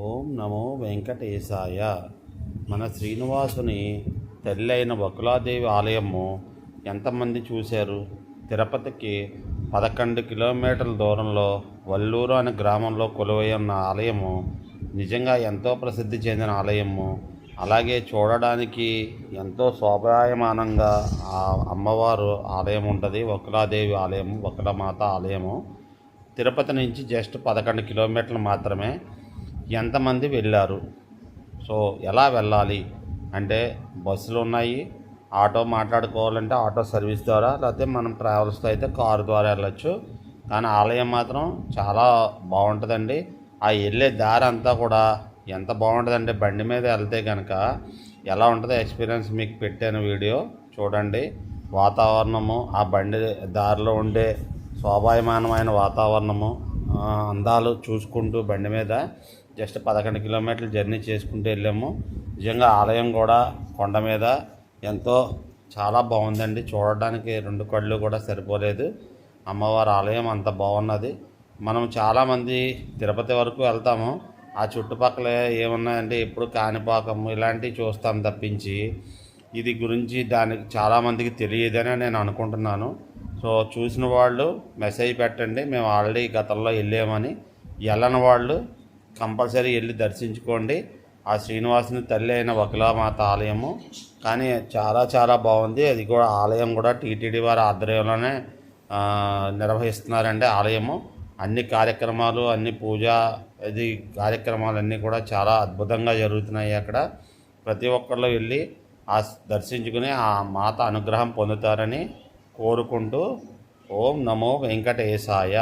ఓం నమో వెంకటేశాయ. మన శ్రీనివాసుని తల్లి అయిన బకులాదేవి ఆలయము ఎంతమంది చూశారు? తిరుపతికి పదకొండు కిలోమీటర్ల దూరంలో వల్లూరు అనే గ్రామంలో కొలువై ఉన్న ఆలయము నిజంగా ఎంతో ప్రసిద్ధి చెందిన ఆలయము. అలాగే చూడడానికి ఎంతో శోభాయమానంగా ఆ అమ్మవారు ఆలయం ఉంటుంది. వకులాదేవి ఆలయము వకులమాత ఆలయము. తిరుపతి నుంచి జస్ట్ పదకొండు కిలోమీటర్లు మాత్రమే. ఎంతమంది వెళ్ళారు? సో ఎలా వెళ్ళాలి? అంటే బస్సులు ఉన్నాయి. ఆటో మాట్లాడుకోవాలంటే ఆటో సర్వీస్ ద్వారా లేకపోతే మనం ట్రావెల్స్తో అయితే కారు ద్వారా వెళ్ళొచ్చు. కానీ ఆలయం మాత్రం చాలా బాగుంటుందండి. ఆ వెళ్ళే దారి అంతా కూడా ఎంత బాగుంటుందంటే బండి మీద వెళ్తే కనుక ఎలా ఉంటుందో ఎక్స్పీరియన్స్ మీకు పెట్టాను వీడియో. చూడండి. వాతావరణము ఆ బండి దారిలో ఉండే శోభాయమానమైన వాతావరణము అందాలు చూసుకుంటూ బండి మీద జస్ట్ పదకొండు కిలోమీటర్లు జర్నీ చేసుకుంటూ వెళ్ళాము. నిజంగా ఆలయం కూడా కొండ మీద ఎంతో చాలా బాగుందండి. చూడడానికి రెండు కళ్ళు కూడా సరిపోలేదు. అమ్మవారి ఆలయం అంత బాగున్నది. మనం చాలామంది తిరుపతి వరకు వెళ్తాము. ఆ చుట్టుపక్కల ఏమున్నాయంటే ఎప్పుడు కాణిపాకం ఇలాంటివి చూస్తాం తప్పించి. ఇది గురించి దానికి చాలామందికి తెలియదని నేను అనుకుంటున్నాను. సో చూసిన వాళ్ళు మెసేజ్ పెట్టండి. మేము ఆల్రెడీ గతంలో వెళ్ళామని. వెళ్ళని వాళ్ళు కంపల్సరీ వెళ్ళి దర్శించుకోండి. ఆ శ్రీనివాసుని తల్లి అయిన వకులామాత ఆలయము. కానీ చాలా చాలా బాగుంది. అది కూడా ఆలయం కూడా టీటీడీ వారి ఆధ్వర్యంలోనే నిర్వహిస్తున్నారండి ఆలయము. అన్ని కార్యక్రమాలు అన్ని పూజ ఇది కార్యక్రమాలు అన్నీ కూడా చాలా అద్భుతంగా జరుగుతున్నాయి అక్కడ. ప్రతి ఒక్కళ్ళు వెళ్ళి ఆ దర్శించుకుని ఆ మాత అనుగ్రహం పొందుతారని కోరుకుంటూ ఓం నమో వెంకటేశాయ.